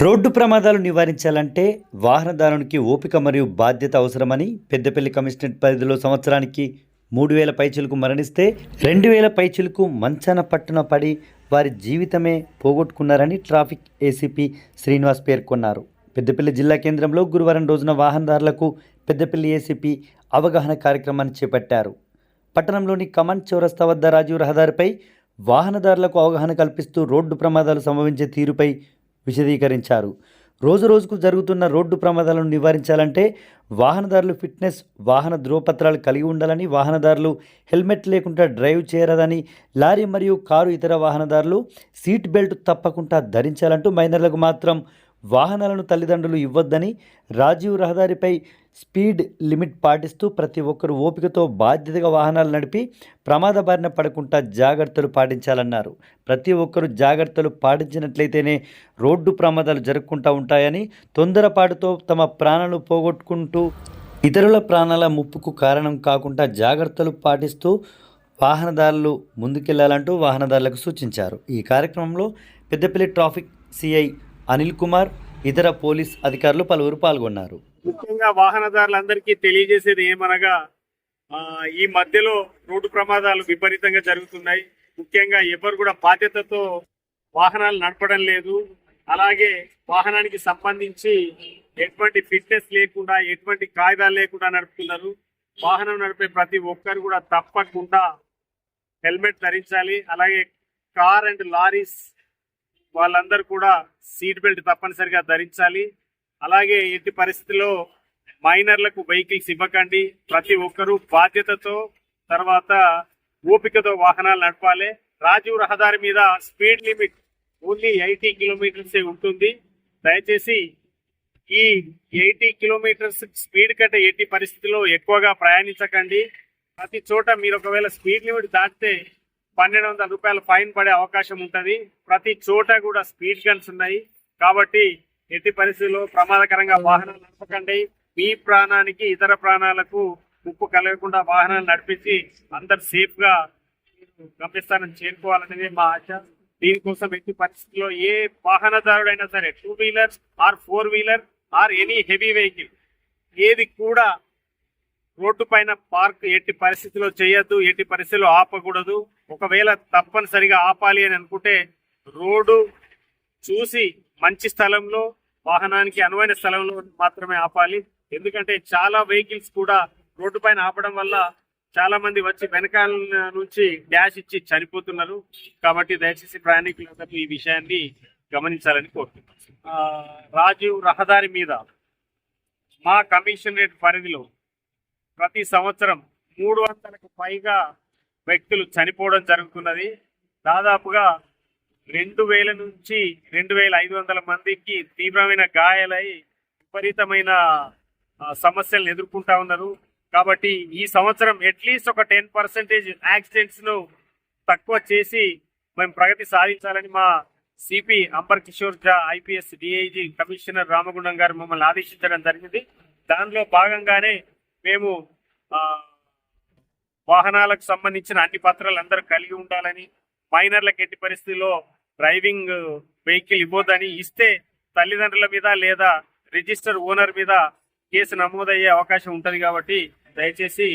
Road ప్రమాదాలు నివారించాలంటే వాహనదారునికి ఓపిక మరియు బాధ్యత అవసరమని పెద్దపల్లి కమిషనరేట్ పరిధిలో సంవత్సరానికి మూడు వేల పైచులకు మరణిస్తే రెండు వేల పైచులకు మంచాన పట్టున పడి వారి జీవితమే పోగొట్టుకున్నారని ట్రాఫిక్ ఏసీపీ శ్రీనివాస్ పేర్కొన్నారు. పెద్దపల్లి జిల్లా కేంద్రంలో గురువారం రోజున వాహనదారులకు పెద్దపల్లి ఏసీపీ అవగాహన కార్యక్రమాన్ని చేపట్టారు. పట్టణంలోని కమాండ్ చౌరస్తా వద్ద రాజీవ్ రహదారిపై వాహనదారులకు అవగాహన కల్పిస్తూ రోడ్డు ప్రమాదాలు సంభవించే తీరుపై విశదీకరించారు. రోజు రోజుకు జరుగుతున్న రోడ్డు ప్రమాదాలను నివారించాలంటే వాహనదారులు ఫిట్నెస్ వాహన ధృవపత్రాలు కలిగి ఉండాలని వాహనదారులు హెల్మెట్ లేకుండా డ్రైవ్ చేయరాదని లారీ మరియు కారు ఇతర వాహనదారులు సీట్ బెల్ట్ తప్పకుండా ధరించాలంటూ మైనర్లకు మాత్రం వాహనాలను తల్లిదండ్రులు ఇవ్వొద్దని రాజీవ్ రహదారిపై స్పీడ్ లిమిట్ పాటిస్తూ ప్రతి ఒక్కరూ ఓపికతో బాధ్యతగా వాహనాలు నడిపి ప్రమాద బారిన పడకుండా జాగ్రత్తలు పాటించాలన్నారు. ప్రతి ఒక్కరూ జాగ్రత్తలు పాటించినట్లయితేనే రోడ్డు ప్రమాదాలు జరగకుండా ఉంటాయని తొందరపాటుతో తమ ప్రాణాలు పోగొట్టుకుంటూ ఇతరుల ప్రాణాల ముప్పుకు కారణం కాకుండా జాగ్రత్తలు పాటిస్తూ వాహనదారులు ముందుకెళ్ళాలంటూ వాహనదారులకు సూచించారు. ఈ కార్యక్రమంలో పెద్దపల్లి ట్రాఫిక్ సిఐ అనిల్ కుమార్ ఇతర పోలీస్ అధికారులు పలువురు పాల్గొన్నారు. ముఖ్యంగా వాహనదారులందరికీ తెలియజేసేది ఏమనగా ఆ, ఈ మధ్యలో రోడ్డు ప్రమాదాలు విపరీతంగా జరుగుతున్నాయి. ముఖ్యంగా ఎవరు కూడా బాధ్యతతో వాహనాలు నడపడం లేదు. అలాగే వాహనానికి సంబంధించి ఎటువంటి ఫిట్నెస్ లేకుండా ఎటువంటి కాగితాలు లేకుండా నడుపుతున్నారు. వాహనం నడిపే ప్రతి ఒక్కరు కూడా తప్పకుండా హెల్మెట్ ధరించాలి. అలాగే కార్ అండ్ లారీస్ వాళ్ళందరూ కూడా సీట్ బెల్ట్ తప్పనిసరిగా ధరించాలి. అలాగే ఎట్టి పరిస్థితిలో మైనర్లకు వెహికల్స్ ఇవ్వకండి. ప్రతి ఒక్కరూ బాధ్యతతో తర్వాత ఓపికతో వాహనాలు నడపాలి. రాజీవ్ రహదారి మీద స్పీడ్ లిమిట్ ఓన్లీ ఎయిటీ కిలోమీటర్సే ఉంటుంది. దయచేసి ఈ ఎయిటీ కిలోమీటర్స్ స్పీడ్ కంటే ఎట్టి పరిస్థితిలో ఎక్కువగా ప్రయాణించకండి. ప్రతి చోట మీరు ఒకవేళ స్పీడ్ లిమిట్ దాటితే పన్నెండు వందల రూపాయల ఫైన్ పడే అవకాశం ఉంటుంది. ప్రతి చోట కూడా స్పీడ్ గన్స్ ఉన్నాయి. కాబట్టి ఎట్టి పరిస్థితుల్లో ప్రమాదకరంగా వాహనాలు నడపకండి. మీ ప్రాణానికి ఇతర ప్రాణాలకు ముప్పు కలగకుండా వాహనాలు నడిపించి అందరు సేఫ్గా గమ్యస్థానం చేరుకోవాలనేది మా ఆశ. దీనికోసం ఎట్టి పరిస్థితుల్లో ఏ వాహనదారుడైనా సరే two wheeler or four wheeler or any heavy vehicle ఏది కూడా రోడ్డు పైన పార్క్ ఎట్టి పరిస్థితిలో చేయొద్దు. ఎట్టి పరిస్థితిలో ఆపకూడదు. ఒకవేళ తప్పనిసరిగా ఆపాలి అని అనుకుంటే రోడ్డు చూసి మంచి స్థలంలో వాహనానికి అనువైన స్థలంలో మాత్రమే ఆపాలి. ఎందుకంటే చాలా వెహికల్స్ కూడా రోడ్డు పైన ఆపడం వల్ల చాలా మంది వచ్చి వెనకాల నుంచి డాష్ ఇచ్చి చనిపోతున్నారు. కాబట్టి దయచేసి ప్రయాణికులందరూ ఈ విషయాన్ని గమనించాలని కోరుతున్నాను రాజీవ్ రహదారి మీద మా కమిషనరేట్ పరిధిలో ప్రతి సంవత్సరం మూడు వందలకు పైగా వ్యక్తులు చనిపోవడం జరుగుతున్నది. దాదాపుగా రెండు వేల నుంచి రెండు వేల ఐదు వందల మందికి తీవ్రమైన గాయాలై విపరీతమైన సమస్యలను ఎదుర్కొంటా ఉన్నారు. కాబట్టి ఈ సంవత్సరం అట్లీస్ట్ ఒక టెన్ పర్సెంటేజ్ యాక్సిడెంట్స్ను తక్కువ చేసి మేము ప్రగతి సాధించాలని మా సిపి అంబర్ కిషోర్ జా ఐపీఎస్ డిఐజీ కమిషనర్ రామగుండం గారు మమ్మల్ని ఆదేశించడం జరిగింది. దానిలో భాగంగానే మేము ఆ, వాహనాలకు సంబంధించిన అన్ని పత్రాలు అందరూ కలిగి ఉండాలని మైనర్లకు ఎట్టి పరిస్థితిలో డ్రైవింగ్ వెహికల్ ఇవ్వదని ఇస్తే తల్లిదండ్రుల మీద లేదా రిజిస్టర్ ఓనర్ మీద కేసు నమోదయ్యే అవకాశం ఉంటుంది కాబట్టి దయచేసి